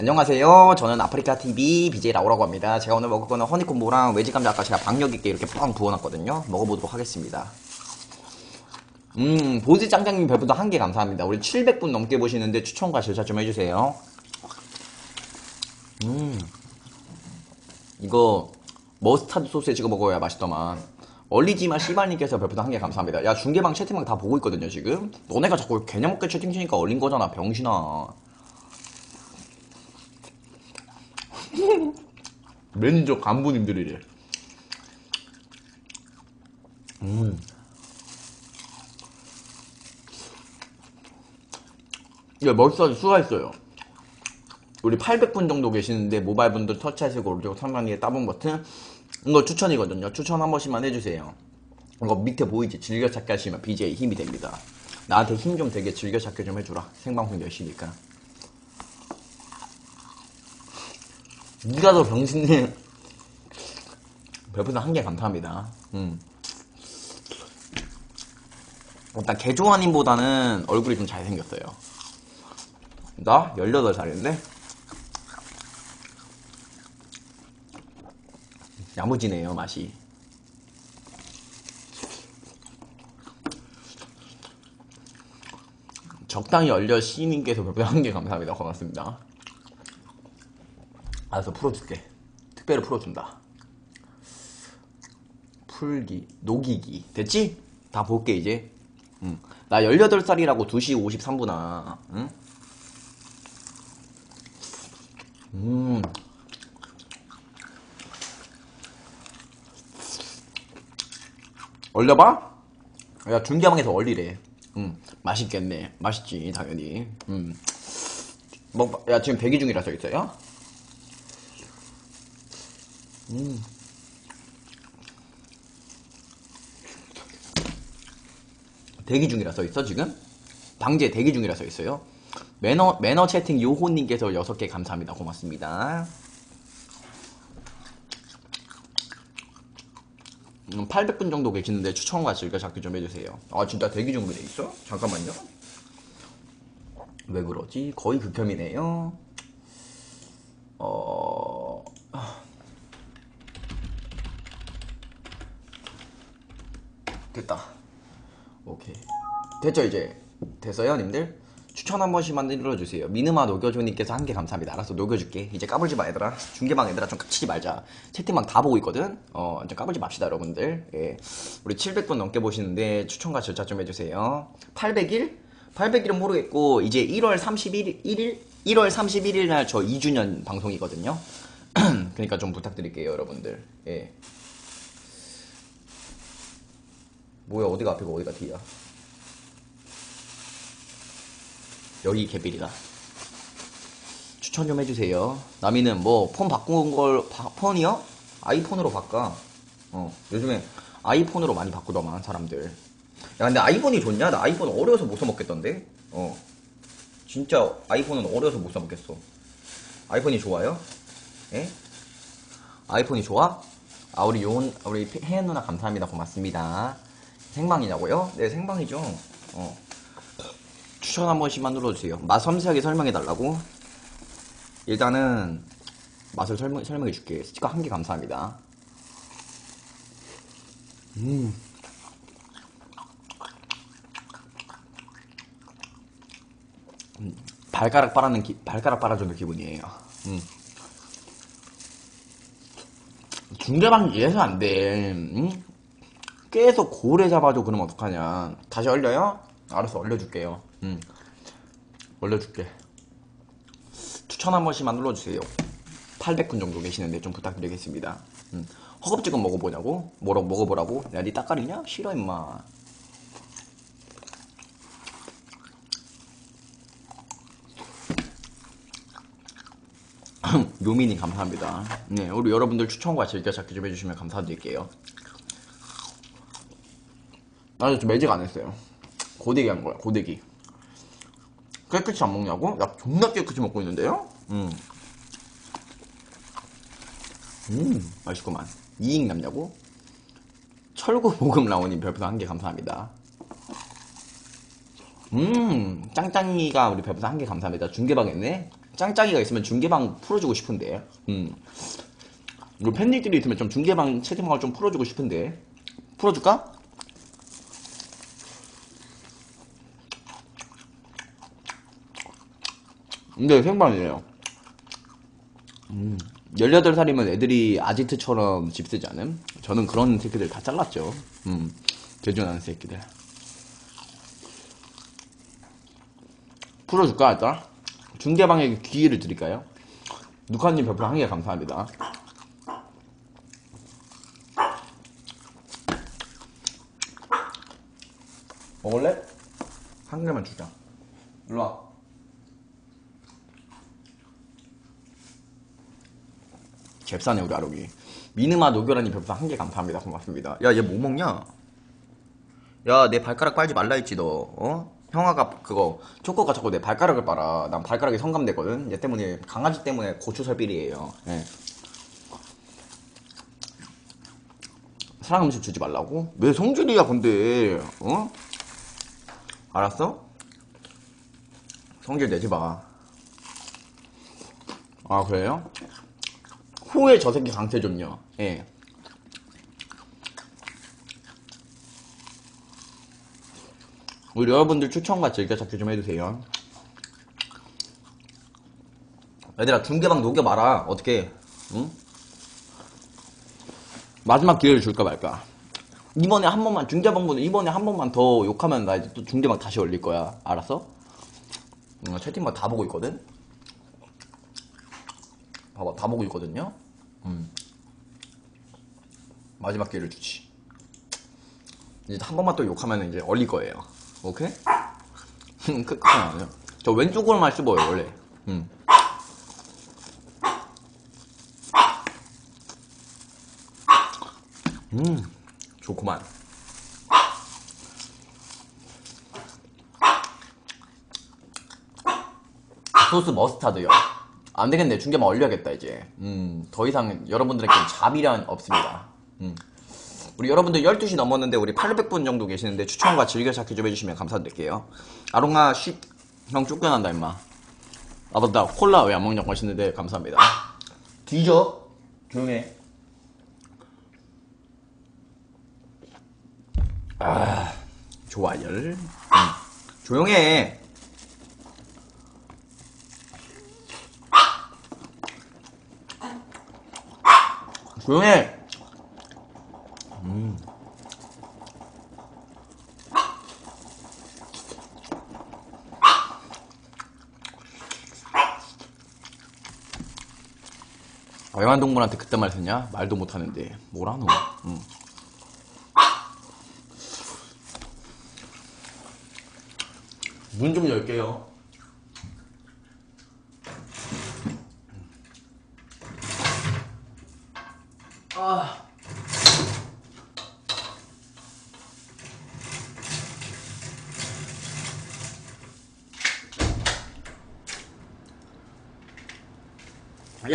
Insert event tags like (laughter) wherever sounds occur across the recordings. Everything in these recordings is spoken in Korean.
안녕하세요. 저는 아프리카TV BJ 라오라고 합니다. 제가 오늘 먹을 거는 허니콤보랑 외지감자 아까 제가 박력 있게 이렇게 뻥 부어놨거든요. 먹어보도록 하겠습니다. 음, 보즈 짱짱님 별풍도 한개 감사합니다. 우리 700분 넘게 보시는데 추천과 절차 좀 해주세요. 음, 이거 머스타드 소스에 찍어 먹어야 맛있더만. 얼리지마 씨발님께서 별풍도 한개 감사합니다. 야, 중계방 채팅방 다 보고 있거든요, 지금. 너네가 자꾸 개념 없게 채팅 치니까 얼린 거잖아, 병신아. (laughs) 매니저 간부님들이래. 음. 야, 멋있어, 수고했어요. 우리 800분 정도 계시는데 모바일 분들 터치하시고 오른쪽 상단위에 따봉 버튼 이거 추천이거든요. 추천 한 번씩만 해주세요. 이거 밑에 보이지? 즐겨찾기 하시면 BJ 힘이 됩니다. 나한테 힘 좀 되게 즐겨찾기 좀 해주라. 생방송 열심히니까. 니가 더 병신님. 별풍선 한 개 감사합니다. 음. 일단 개조아님보다는 얼굴이 좀 잘생겼어요. 나 18살인데 야무지네요 맛이 적당히 얼려 시인님께서 별풍선 한 개 감사합니다 고맙습니다 알아서 풀어줄게 특별히 풀어준다 풀기 녹이기 됐지? 다 볼게 이제 응. 나 18살이라고 2시 53분아 응? 음. 얼려봐? 야, 중계방에서 얼리래. 음, 맛있겠네. 맛있지, 당연히. 음. 뭐, 야, 지금 대기 중이라 써 있어요? 음. 대기 중이라 써 있어, 지금? 방제 대기 중이라 써 있어요? 매너, 매너 채팅 요호님께서 6개 감사합니다. 고맙습니다. 음, 800분 정도 계시는데 추천과 즐겨 찾기 좀 해주세요. 아, 진짜 대기 중으로 돼 있어? 잠깐만요. 왜 그러지? 거의 극혐이네요. 됐다. 오케이. 됐죠, 이제? 됐어요, 님들? 추천 한 번씩만 눌러주세요. 미느마 녹여줘님께서 한 개 감사합니다. 알았어, 녹여줄게. 이제 까불지 마, 얘들아. 중계방 얘들아, 좀 깝치지 말자. 채팅방 다 보고 있거든? 어, 이제 까불지 맙시다, 여러분들. 예. 우리 700분 넘게 보시는데 추천과 절차 좀 해주세요. 800일? 800일은 모르겠고, 이제 1월 31일, 1일? 1월 31일 날 저 2주년 방송이거든요. (clears throat) 그러니까 좀 부탁드릴게요, 여러분들. 예. 뭐야, 어디가 앞이고 어디가 뒤야? 여기 개빌이다. 추천 좀 해주세요. 남이는 뭐 폰 바꾼 걸 바- 폰이요? 아이폰으로 바꿔. 어 요즘에 아이폰으로 많이 바꾸더만 사람들. 야 근데 아이폰이 좋냐? 나 아이폰 어려워서 못 써먹겠던데. 어 진짜 아이폰은 어려워서 못 써먹겠어. 아이폰이 좋아요? 예? 아이폰이 좋아? 아 우리 요은 우리 혜연 누나 감사합니다 고맙습니다. 생방이냐고요? 네 생방이죠. 어. 추천 한 번씩만 눌러주세요. 맛 섬세하게 설명해달라고? 일단은 맛을 설명, 설명해줄게. 스티커 한 개 감사합니다. 음. 음, 발가락 빨아는 기, 발가락 빨아주는 기분이에요. 음. 중계방 이래서 안 돼. 응? 계속 고래 잡아줘 그러면 어떡하냐. 다시 얼려요? 알았어 얼려줄게요. 음. 얼려줄게. 추천 한 번씩만 눌러주세요. 800분 정도 계시는데 좀 부탁드리겠습니다. 음. 허겁지겁 먹어보냐고? 뭐라 먹어보라고? 야, 니 따까리냐? 싫어, 임마. (clears throat) 요민이 감사합니다. 네, 우리 여러분들 추천과 즐겨찾기 좀 해주시면 감사드릴게요. 나 아직 매직 안 했어요. 고데기 한 거야, 고데기. 깨끗이 안 먹냐고? 야, 존나 깨끗이 먹고 있는데요? 음. 음, 맛있구만. 이익 남냐고? 철구 볶음 라오님 별풍선 한 개 감사합니다. 음, 짱짱이가 우리 별풍선 한 개 감사합니다. 중계방 했네? 짱짱이가 있으면 중계방 풀어주고 싶은데. 음. 우리 팬들끼리 있으면 좀 중계방 채팅방을 좀 풀어주고 싶은데. 풀어줄까? 근데 생방이에요. 음, 18살이면 애들이 아지트처럼 집 쓰지 않음? 저는 그런 새끼들 다 잘랐죠. 음, 개준하는 새끼들. 풀어줄까, 일단? 중계방에 기회를 드릴까요? 누카님 별풍 한개 감사합니다. 먹을래? 한 개만 주자. 일로 와. 잽싸네 우리 아록이 미느마 노교라님 별풍 한개 감사합니다 고맙습니다 야 얘 뭐 먹냐 야 내 발가락 빨지 말라 했지 너 어? 형아가 그거 초코가 자꾸 내 발가락을 빨아 난 발가락이 성감되거든 얘 때문에 강아지 때문에 고추 설비리에요 예. 사랑 음식 주지 말라고? 왜 성질이야 근데 어? 알았어? 성질 내지 마. 아 그래요? 후에 저 새끼 강태 좀요. 예. 우리 여러분들 추천과 즐겨찾기 좀 해주세요. 얘들아 중계방 녹여봐라. 어떻게? 응? 마지막 기회를 줄까 말까? 이번에 한 번만 중계방보다 이번에 한 번만 더 욕하면 나 이제 또 중계방 다시 올릴 거야. 알았어? 응, 채팅방 다 보고 있거든. 봐봐 다 보고 있거든요. 음. 마지막 기회를 주지. 이제 한 번만 또 욕하면 이제 얼릴 거예요. 오케이? 끝까지 안 해요. 저 왼쪽으로만 씹어요 원래. 음. 음, 좋구만. 소스 머스타드요. 안 되겠네. 중계만 올려야겠다, 이제. 음, 더 이상 여러분들에게 자비란 없습니다. 음. 우리 여러분들 12시 넘었는데 우리 800분 정도 계시는데 추천과 즐겨찾기 좀 해주시면 감사드릴게요. 아롱아, 쉿. 형 쫓겨난다, 임마. 아, 맞다. 콜라 왜 안 먹냐고 하시는데 감사합니다. 뒤져. 조용해. 아, 좋아요. 음. 조용해. 조용해. 음. 애완동물한테 그때 말 했냐? 말도 못하는데 뭐라노? 음. 문좀 열게요.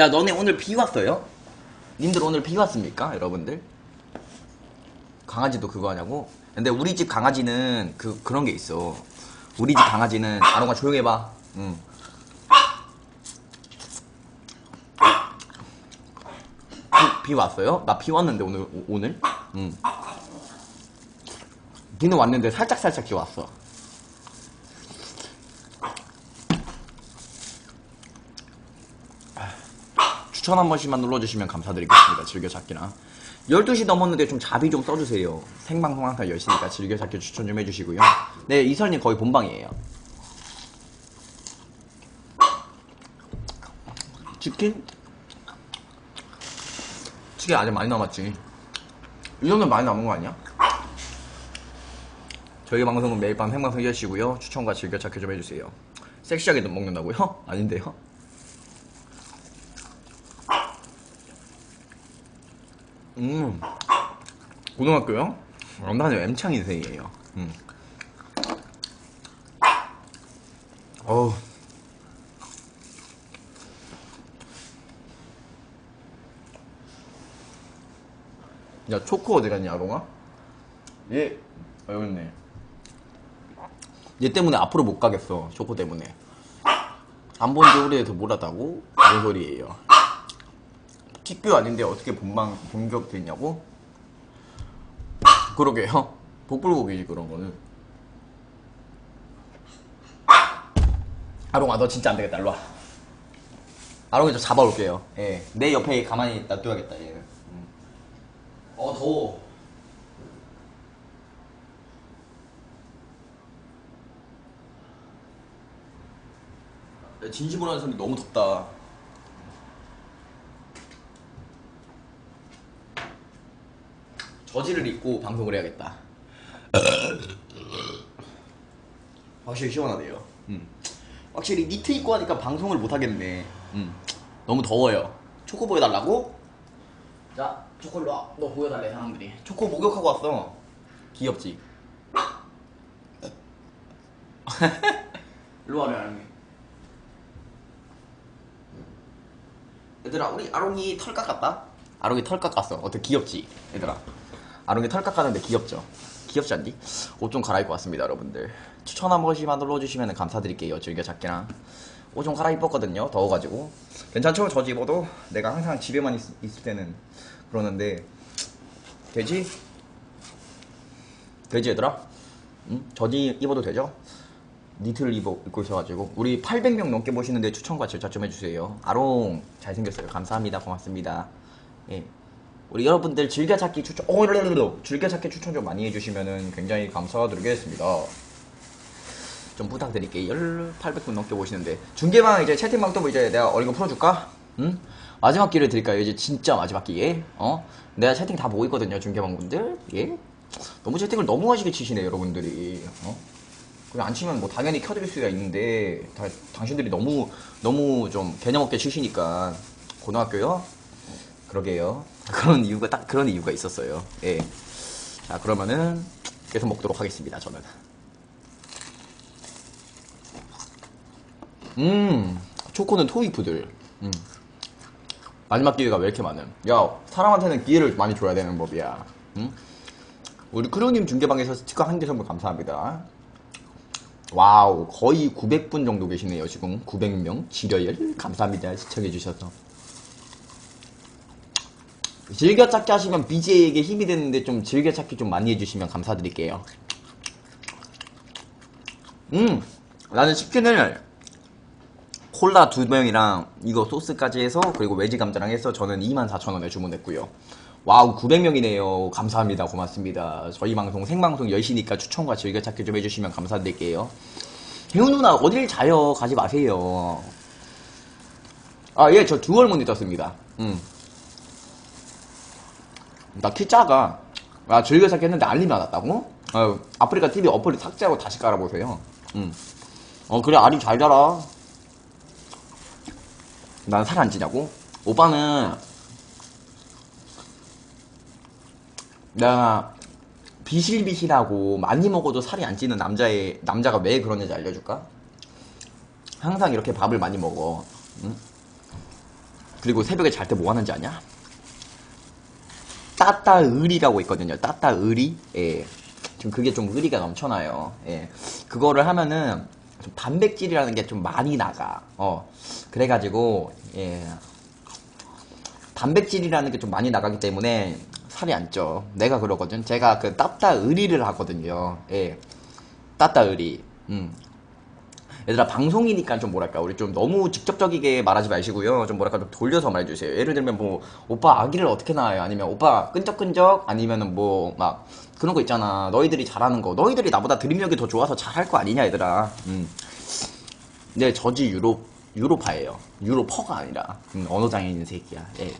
야, 너네 오늘 비 왔어요? 님들 오늘 비 왔습니까? 여러분들? 강아지도 그거 하냐고? 근데 우리 집 강아지는 그, 그런 게 있어. 우리 집 강아지는, 아롱아 조용히 해봐. 응. 비, 비 왔어요? 나 비 왔는데, 오늘, 오- 오늘? 응. 비는 왔는데 살짝살짝 비 왔어. 추천 한 번씩만 눌러주시면 감사드리겠습니다. 즐겨찾기나. 12시 넘었는데 좀 자비 좀 써주세요. 생방송 항상 열심히니까 즐겨찾기 추천 좀 해주시고요. 네, 이설님 거의 본방이에요. 치킨? 치킨 아직 많이 남았지. 이 정도면 많이 남은 거 아니야? 저희 방송은 매일 밤 생방송 이어시고요. 추천과 즐겨찾기 좀 해주세요. 섹시하게 먹는다고요? 아닌데요? 음, 고등학교요? 엄마는 M창 인생이에요. 음. 어우. 야, 초코 어디 갔냐, 아롱아? 얘, 아, 여기 있네. 얘 때문에 앞으로 못 가겠어, 초코 때문에. 안 본 지 오래돼서 몰랐다고? 뭔 소리예요? 직교 아닌데 어떻게 본방 본격 됐냐고? 그러게요. 복불복이지 그런 거는. 아롱아 너 진짜 안 되겠다. 일로 와. 아롱이 좀 잡아올게요. 예. 내 옆에 가만히 놔둬야겠다 얘는. 음. 어 더워. 야, 진심으로 하는 소리 너무 덥다. 저지를 입고 방송을 해야겠다. (coughs) 확실히 시원하네요. 음. 확실히 니트 입고 하니까 방송을 못 하겠네. 음. 너무 더워요. 초코 보여달라고? 자, 와. 너 보여달래 사람들이. 초코 목욕하고 왔어. 귀엽지? (laughs) 일로 와라, 아롱이. 얘들아, 우리 아롱이 털 깎았다? 아롱이 털 깎았어. 어때 귀엽지? 얘들아. 아롱이 털 깎았는데 귀엽죠? 귀엽지 않니? 옷 좀 갈아입고 왔습니다, 여러분들. 추천 한 번씩만 눌러주시면 감사드릴게요. 즐겨찾기랑. 옷 좀 갈아입었거든요, 더워가지고. 괜찮죠? 저 집어도? 내가 항상 집에만 있, 있을 때는 그러는데. 되지? 되지, 얘들아? 응? 저지 입어도 되죠? 니트를 입어, 입고 있어가지고. 우리 800명 넘게 보시는데 추천과 절차 좀 해주세요. 아롱, 잘생겼어요. 감사합니다. 고맙습니다. 예. 우리 여러분들 즐겨찾기 추천, 어, 르르르르. 즐겨찾기 추천 좀 많이 해주시면은 굉장히 감사드리겠습니다. 좀 부탁드릴게요. 800분 넘게 보시는데. 중계방 이제 채팅방 또 이제 내가 어린 거 풀어줄까? 응? 마지막 기회를 드릴까요? 이제 진짜 마지막 기회. 어? 내가 채팅 다 보고 있거든요, 중계방 분들. 예? 너무 채팅을 너무 하시게 치시네, 여러분들이. 어? 안 치면 뭐 당연히 켜드릴 수가 있는데, 다, 당신들이 너무, 너무 좀 개념 없게 치시니까. 고등학교요? 그러게요. 그런 이유가, 딱 그런 이유가 있었어요. 예. 자, 그러면은, 계속 먹도록 하겠습니다, 저는. 음, 초코는 토이푸들. 음. 마지막 기회가 왜 이렇게 많음? 야, 사람한테는 기회를 많이 줘야 되는 법이야. 음? 우리 크루님 중계방에서 스티커 한 개 선물 감사합니다. 와우, 거의 900분 정도 계시네요, 지금. 900명. 지려열. 감사합니다. 시청해주셔서. 즐겨찾기 하시면 BJ에게 힘이 되는데 좀 즐겨찾기 좀 많이 해주시면 감사드릴게요. 음, 나는 치킨을 콜라 두 병이랑 이거 소스까지 해서 그리고 외지 감자랑 해서 저는 24,000원에 주문했고요. 와우 900명이네요. 감사합니다. 고맙습니다. 저희 방송 생방송 10시니까 추천과 즐겨찾기 좀 해주시면 감사드릴게요. 혜우 누나 어딜 자요? 가지 마세요. 아 예 저 듀얼 모니터 씁니다. 음. 나 키 작아. 아 즐겨 찾기 했는데 알림이 안 왔다고? 어, 아프리카 TV 어플을 삭제하고 다시 깔아보세요. 음. 어 그래 알이 잘 자라. 난 살 안 찌냐고? 오빠는 나 비실비실하고 많이 먹어도 살이 안 찌는 남자의 남자가 왜 그러는지 알려줄까? 항상 이렇게 밥을 많이 먹어. 응? 그리고 새벽에 잘 때 뭐 하는지 아냐? 따따의리라고 있거든요. 따따의리. 예. 지금 그게 좀 의리가 넘쳐나요. 예. 그거를 하면은 좀 단백질이라는 게 좀 많이 나가. 어. 그래가지고, 예. 단백질이라는 게 좀 많이 나가기 때문에 살이 안 쪄. 내가 그러거든. 제가 그 따따 의리를 하거든요. 예. 따따 의리. 음. 얘들아 방송이니까 좀 뭐랄까 우리 좀 너무 직접적이게 말하지 마시고요. 좀 뭐랄까 좀 돌려서 말해주세요. 예를 들면 뭐 오빠 아기를 어떻게 낳아요? 아니면 오빠 끈적끈적? 아니면은 뭐 막 그런 거 있잖아. 너희들이 잘하는 거. 너희들이 나보다 드림력이 더 좋아서 잘할 거 아니냐 얘들아. 음. 네 저지 유로 유로파예요. 유로퍼가 아니라. 음, 언어장애인 새끼야. 예.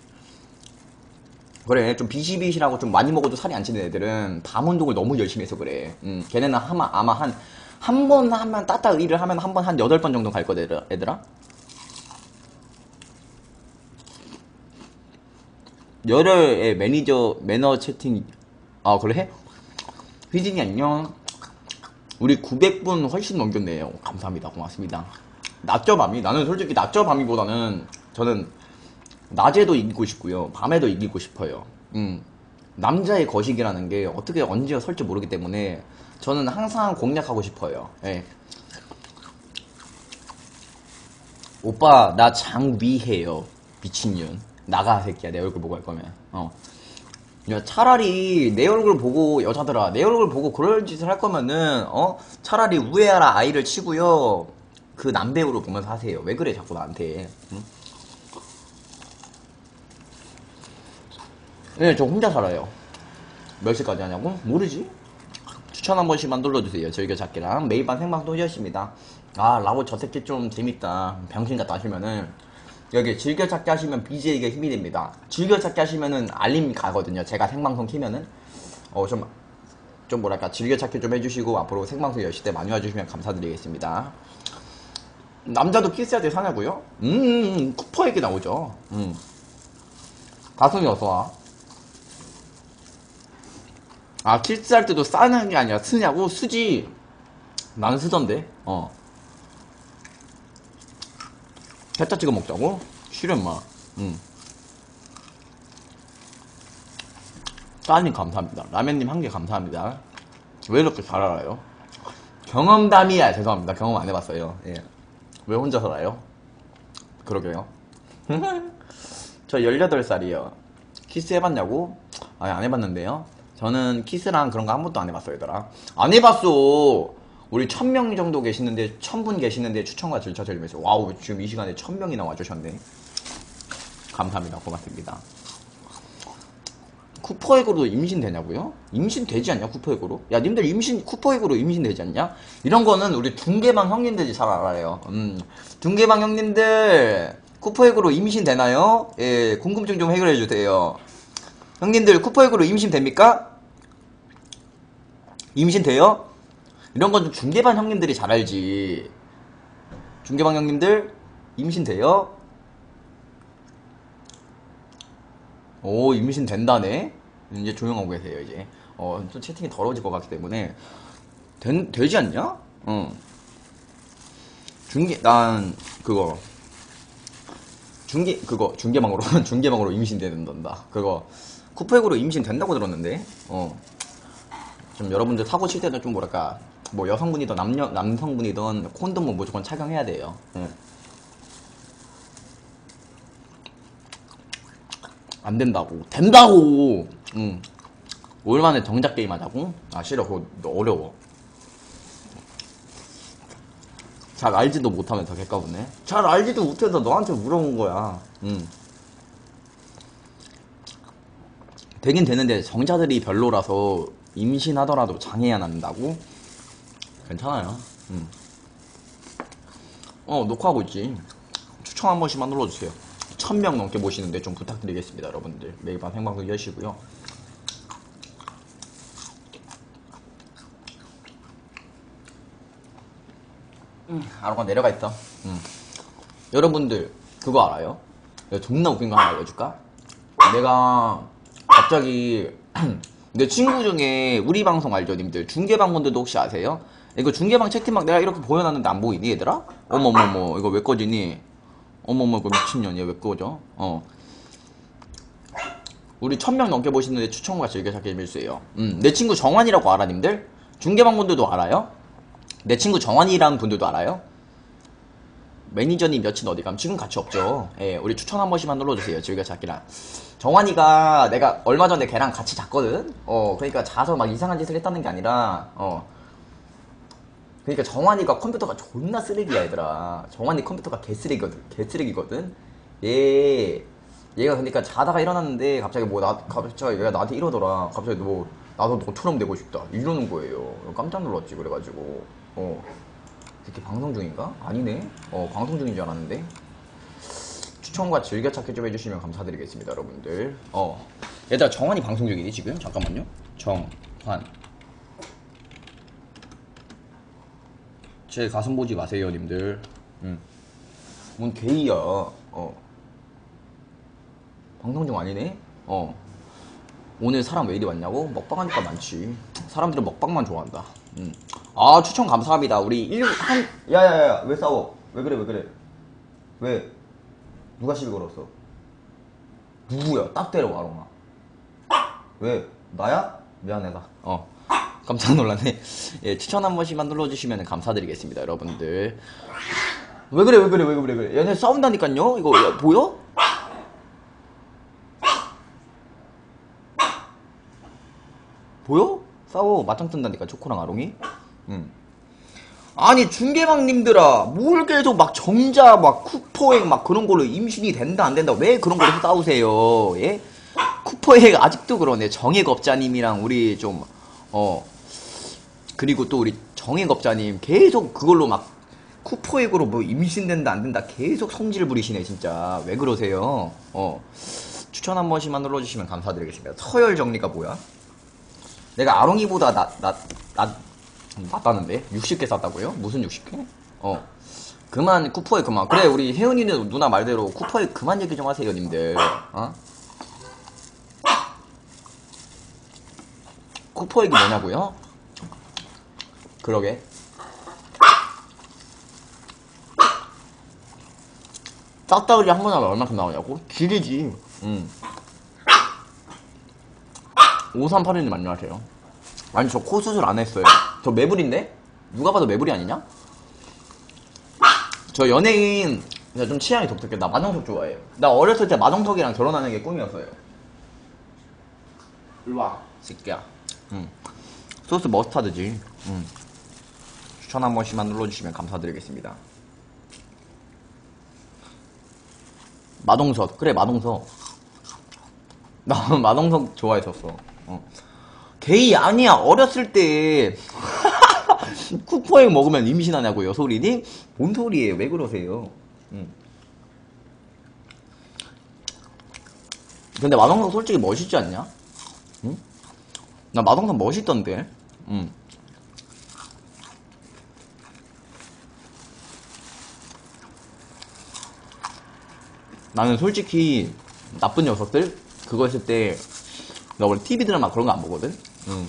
그래 좀 비실비실하고 좀 많이 먹어도 살이 안 찌는 애들은 밤 운동을 너무 열심히 해서 그래. 음, 걔네는 아마, 아마 한 한 번 하면 따따 의리를 하면 한 번 한 여덟 번 정도 갈 거다 얘들아- 열혈의 매니저 매너 채팅 아 그래? 해? 휘진이 안녕. 우리 900분 훨씬 넘겼네요. 감사합니다. 고맙습니다. 낮저 밤이 나는 솔직히 낮저 밤이보다는 저는 낮에도 이기고 싶고요. 밤에도 이기고 싶어요. 음 남자의 거식이라는 게 어떻게 언제 설지 모르기 때문에 저는 항상 공략하고 싶어요. 예. 오빠 나 장위해요. 미친년. 나가 새끼야. 내 얼굴 보고 할 거면. 어. 야, 차라리 내 얼굴 보고 여자들아 내 얼굴 보고 그럴 짓을 할 거면은 어? 차라리 우애하라 아이를 치고요. 그 남배우로 보면서 하세요. 왜 그래 자꾸 나한테. 응? 네, 저 혼자 살아요. 몇 시까지 하냐고? 모르지? 추천 한 번씩만 눌러주세요. 저희가 작게랑 매일 밤 생방송 이었습니다. 아, 라고 저 새끼 좀 재밌다. 병신 같다 하시면은, 여기 즐겨찾기 하시면 BJ가 힘이 됩니다. 즐겨찾기 하시면은 알림 가거든요. 제가 생방송 키면은. 어, 좀, 좀 뭐랄까, 즐겨찾기 좀 해주시고, 앞으로 생방송 여실 때 많이 와주시면 감사드리겠습니다. 남자도 키스할 때 사냐고요? 음, 음, 음, 쿠퍼 얘기 나오죠. 음. 가슴이 어서 와. 아, 키스 할 때도 싸는 게 아니라 쓰냐고? 쓰지. 난 쓰던데. 어. 살짝 찍어 먹자고? 싫어, 인마. 응. 따님 감사합니다. 라면님 한 개 감사합니다. 왜 이렇게 잘 알아요? 경험담이야. 죄송합니다. 경험 안 해봤어요. 예. 왜 혼자 살아요? 그러게요. (laughs) 저 18살이에요. 키스 해봤냐고? 아니, 안 해봤는데요. 저는 키스랑 그런 거 한 번도 안 해봤어요, 얘들아. 안 해봤어! 우리 천 명 정도 계시는데, 천 분 계시는데 추천과 절차 절면서 와우, 지금 이 시간에 천 명이나 와주셨네. 감사합니다. 고맙습니다. 쿠퍼액으로 임신 되냐고요? 임신 되지 않냐, 쿠퍼액으로? 야, 님들 임신, 쿠퍼액으로 임신 되지 않냐? 이런 거는 우리 중계방 형님들이 잘 알아요. 음, 중계방 형님들, 쿠퍼액으로 임신 되나요? 예, 궁금증 좀 해결해 주세요. 형님들, 쿠퍼액으로 임신 됩니까? 임신 돼요? 이런 건 좀 중계방 형님들이 잘 알지. 중계방 형님들, 임신 돼요? 오 임신 된다네? 이제 조용하고 계세요 이제. 어또 채팅이 더러워질 것 같기 때문에. 된, 되지 않냐? 어 중계 난 그거. 중계 그거 중계방으로 (laughs) 중계방으로 임신 된단다. 그거. 쿠팩으로 임신 된다고 들었는데? 어 좀 여러분들 사고 칠 때는 좀 뭐랄까 뭐 여성분이든 남녀 남성분이든 콘돔은 무조건 착용해야 돼요 응. 안 된다고. 된다고! 응. 얼마나 정작 게임 하자고? 아, 싫어. 그거 어려워. 잘 알지도 못하면서 개까부네. 잘 알지도 못해서 너한테 물어본 거야. 응. 되긴 되는데 정자들이 별로라서 임신하더라도 장애야 난다고? 괜찮아요. 응. 어, 녹화하고 있지. 추천 한 번씩만 눌러주세요. 1000명 넘게 보시는데 좀 부탁드리겠습니다, 여러분들. 매일 밤 생방송 여시고요. 음, 아로가 내려가 있어. 음. 여러분들, 그거 알아요? 내가 존나 웃긴 거 하나 알려줄까? 내가 갑자기 (clears throat) 내 친구 중에 우리 방송 알죠, 님들? 중계방분들도 혹시 아세요? 이거 중계방 채팅방 내가 이렇게 보여놨는데 안 보이니, 얘들아? 어머머머, 이거 왜 꺼지니? 어머머 그 미친년 얘 왜 꺼져? 어 우리 천 명 넘게 보시는데 추천과 즐겨찾기 밀수예요 음, 내 친구 정환이라고 알아 님들? 중계방 분들도 알아요? 내 친구 정환이라는 분들도 알아요? 매니저님 여친 어디 감? 지금 같이 없죠 예, 우리 추천 한 번씩만 눌러주세요 즐겨찾기랑 정환이가 내가 얼마 전에 걔랑 같이 잤거든? 어 그러니까 자서 막 이상한 짓을 했다는 게 아니라 어. 그러니까 정환이가 컴퓨터가 존나 쓰레기야 얘들아. 정환이 컴퓨터가 개쓰레기거든 개쓰레기거든? 얘 얘가 그러니까 자다가 일어났는데 갑자기 뭐 나 갑자기 얘가 나한테 이러더라. 갑자기 뭐 나도 너처럼 되고 싶다. 이러는 거예요. 깜짝 놀랐지 그래가지고. 어. 이렇게 방송 중인가? 아니네. 어 방송 중인 줄 알았는데 추천과 즐겨찾기 좀 해주시면 감사드리겠습니다 여러분들 어 얘들아 정환이 방송 중이니 지금? 잠깐만요 정환 제 가슴 보지 마세요, 님들. 응. 뭔 게이야. 어. 방송 중 아니네? 어. 오늘 사람 왜 이리 왔냐고? 먹방하니까 많지. 사람들은 먹방만 좋아한다. 응. 아, 추천 감사합니다. 우리 1, 한, 야야야, 왜 싸워? 왜 그래, 왜 그래? 왜? 누가 시비 걸었어? 누구야? 딱 때려, 와롱아. 왜? 나야? 미안해다. 어. 깜짝 놀랐네. 예, 추천 한 번씩만 눌러주시면 감사드리겠습니다, 여러분들. 왜 그래 왜 그래 왜 그래 왜 그래 얘네 싸운다니깐요 이거 야, 보여? 보여? 싸워 맞짱 뜬다니까 초코랑 아롱이 응. 아니 중계방님들아 뭘 계속 막 정자 막 쿠퍼액 막 그런 걸로 임신이 된다 안 된다 왜 그런 걸로 싸우세요? 예? 쿠퍼액 아직도 그러네. 정혜겁자님이랑 우리 좀 어 그리고 또 우리 정혜겁자님 계속 그걸로 막 쿠퍼액으로 뭐 임신된다 안 된다 계속 성질 부리시네 진짜. 왜 그러세요? 어. 추천 한 번씩만 눌러주시면 감사드리겠습니다. 서열 정리가 뭐야? 내가 아롱이보다 낫낫낫 낫다는데? 60개 쌌다고요? 무슨 60개? 어. 그만 쿠퍼액 그만. 그래 우리 혜은이는 누나 말대로 쿠퍼액 그만 얘기 좀 하세요 님들. 어? 쿠퍼액이 뭐냐고요? 그러게. 싹다그리 한 번 하면 얼마큼 나오냐고? 길이지. 음. 5381님 안녕하세요. 아니, 저 코 수술 안 했어요. 저 매불인데? 누가 봐도 매불이 아니냐? 저 연예인, 진짜 좀 취향이 독특해. 나 마동석 좋아해요. 나 어렸을 때 마동석이랑 결혼하는 게 꿈이었어요. 일로 와, 새끼야. 음. 소스 머스타드지. 음. 추천 한 번씩만 눌러주시면 감사드리겠습니다. 마동석 그래 마동석 나 (laughs) 마동석 좋아했었어 어. 게이 아니야 어렸을 때 (laughs) 쿠퍼액 먹으면 임신하냐고요 소리니? 뭔 소리예요 왜 그러세요 응. 근데 마동석 솔직히 멋있지 않냐? 응? 나 마동석 멋있던데 응. 나는 솔직히 나쁜 녀석들 그거 했을 때 나 원래 TV 드라마 그런 거 안 보거든. 응.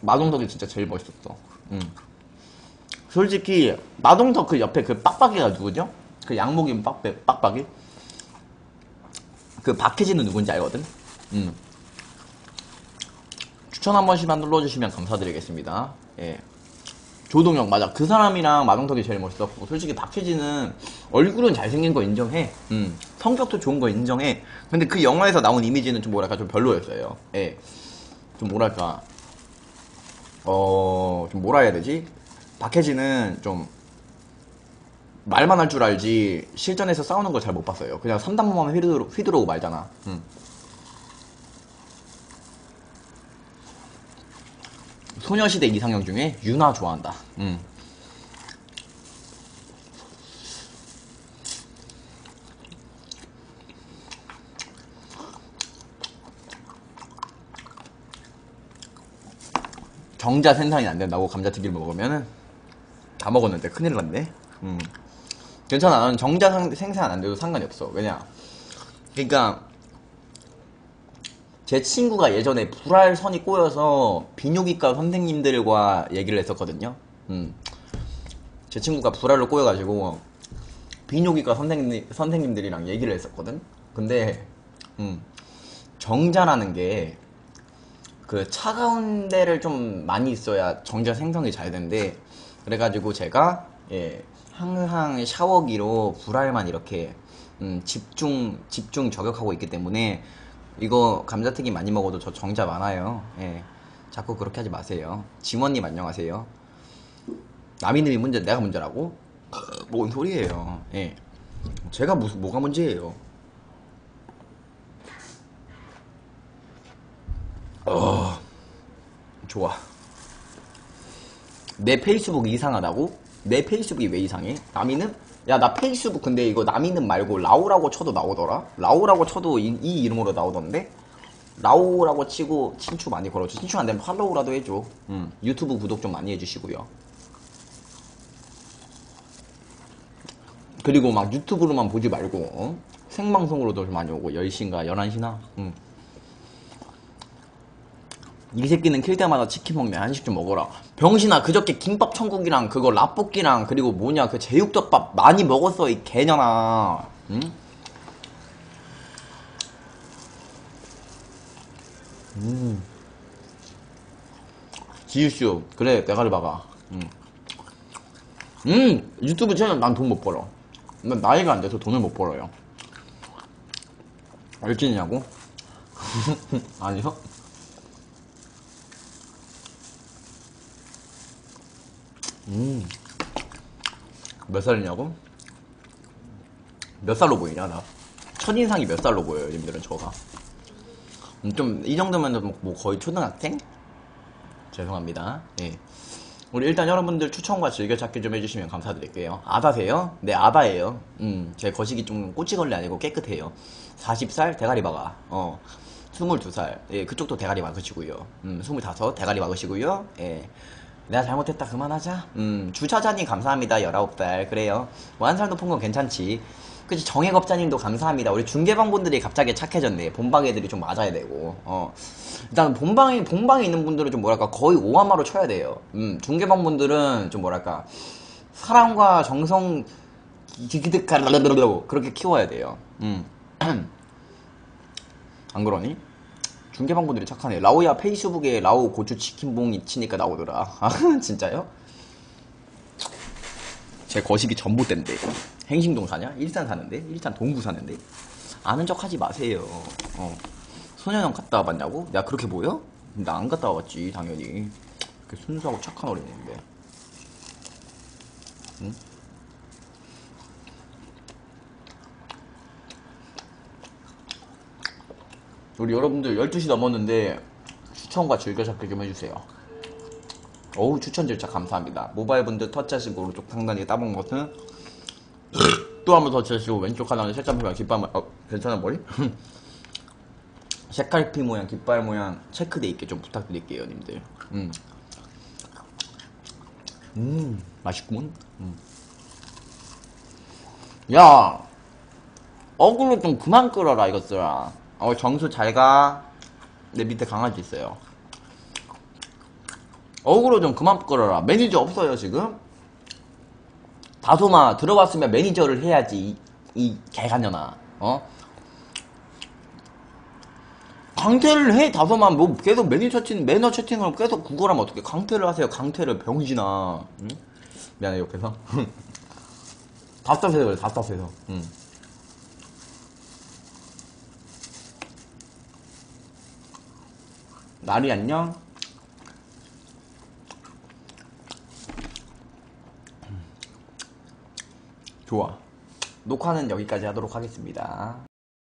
마동석이 진짜 제일 멋있었어. 응. 솔직히 마동석 그 옆에 그 빡빡이가 누구죠? 그 양목인 빡빡 빡빡이. 그 박혜진은 누군지 알거든. 응. 추천 한 번씩만 눌러주시면 감사드리겠습니다. 예. 조동혁 맞아. 그 사람이랑 마동석이 제일 멋있었고 솔직히 박혜진은 얼굴은 잘생긴 거 인정해. 음, 성격도 좋은 거 인정해. 근데 그 영화에서 나온 이미지는 좀 뭐랄까 좀 별로였어요. 예. 좀 뭐랄까 어 좀 뭐라 해야 되지? 박혜진은 좀 말만 할 줄 알지 실전에서 싸우는 걸 잘 못 봤어요. 그냥 삼단모만 휘두르, 휘두르고 말잖아. 음. 소녀시대 이상형 중에 유나 좋아한다. 음. 정자 생산이 안 된다고 감자튀김을 먹으면은 다 먹었는데 큰일 났네. 음. 괜찮아. 나는 정자 상- 생산 안 돼도 상관이 없어. 왜냐. 그러니까 제 친구가 예전에 불알선이 꼬여서 비뇨기과 선생님들과 얘기를 했었거든요. 음. 제 친구가 불알로 꼬여가지고 비뇨기과 선생님, 선생님들이랑 얘기를 했었거든. 근데 음, 정자라는 게 그 차가운 데를 좀 많이 있어야 정자 생성이 잘 되는데 그래가지고 제가 예, 항상 샤워기로 불알만 이렇게 음, 집중 집중 저격하고 있기 때문에 이거 감자튀김 많이 먹어도 저 정자 많아요. 예. 자꾸 그렇게 하지 마세요. 지원님 안녕하세요. 남이 님이 문제, 내가 문제라고? 뭔 소리예요. 예. 제가 무슨, 뭐가 문제예요. 어, 좋아. 내 페이스북 이상하다고? 내 페이스북이 왜 이상해? 남이는? 야, 나 페이스북 근데 이거 남이는 말고 라오라고 쳐도 나오더라? 라오라고 쳐도 이, 이 이름으로 나오던데? 라오라고 치고 친추 많이 걸어줘. 친추 안 되면 팔로우라도 해줘. 음, 유튜브 구독 좀 많이 해주시고요. 그리고 막 유튜브로만 보지 말고, 어? 생방송으로도 좀 많이 오고, 10시인가 11시나? 음. 이 새끼는 킬 때마다 치킨 먹네 한식 좀 먹어라 병신아 그저께 김밥 천국이랑 그거 라볶이랑 그리고 뭐냐 그 제육덮밥 많이 먹었어 이 개년아 응? 음. 지유슈 그래 대가리 박아 응. 음 유튜브 채널 난 돈 못 벌어 난 나이가 안 돼서 돈을 못 벌어요 알겠냐고? (laughs) 아니요 음. 몇 살이냐고? 몇 살로 보이냐, 나? 첫인상이 몇 살로 보여요, 님들은 저가. 음, 좀, 이 정도면 뭐, 뭐 거의 초등학생? 죄송합니다. 예. 우리 일단 여러분들 추천과 즐겨찾기 좀 해주시면 감사드릴게요. 아다세요? 네, 아다예요. 음, 제 거식이 좀 꼬치걸레 아니고 깨끗해요. 40살 대가리 박아. 어. 22살. 예, 그쪽도 대가리 막으시고요. 음, 25 대가리 막으시고요. 예. 내가 잘못했다 그만하자. 음, 주차자님 감사합니다. 19살. 그래요. 뭐 한 살 높은 건 괜찮지. 그치 정혜겁자님도 감사합니다. 우리 중계방분들이 갑자기 착해졌네. 본방 애들이 좀 맞아야 되고. 어. 일단 본방에 본방에 있는 분들은 좀 뭐랄까 거의 오한마로 쳐야 돼요. 음, 중계방분들은 좀 뭐랄까 사랑과 정성 기기득할 그렇게 키워야 돼요. 음. (clears throat) 안 그러니? 중계방분들이 착하네. 라오야 페이스북에 라오 고추 치킨봉 치니까 나오더라. 아, (laughs) 진짜요? 제 거식이 전봇대인데. 행신동 사냐? 일산 사는데? 일산 동구 사는데? 아는 척 하지 마세요. 어. 소년형 갔다 와봤냐고? 내가 그렇게 보여? 나 안 갔다 와봤지, 당연히. 그 순수하고 착한 어린애인데. 응? 우리 여러분들 12시 넘었는데 추천과 즐겨찾기 좀 해주세요. 어우 추천 진짜 감사합니다. 모바일 분들 터치하시고 오른쪽 상단에 따본 것은 (coughs) 또한 번 터치하시고 왼쪽 하단에 색깔 모양 깃발 모양 어 괜찮아 머리? (laughs) 색깔피 모양 깃발 모양 체크돼 있게 좀 부탁드릴게요 님들. 음. 음 맛있구먼. 음. 야 어글로 좀 그만 끌어라 이것들아. 어 정수 잘가. 내 밑에 강아지 있어요. 어그로 좀 그만 끌어라. 매니저 없어요, 지금? 다소마, 들어왔으면 매니저를 해야지, 이, 이 개간년아. 어? 강퇴를 해, 다소마. 뭐, 계속 매니저 채팅, 매너 채팅을 계속 구걸하면 어떻게 강퇴를 하세요, 강퇴를, 병신아. 응? 미안해, 옆에서. (laughs) 답답해서 그래, 답답해서. 응. 나리 안녕? 좋아. 녹화는 여기까지 하도록 하겠습니다.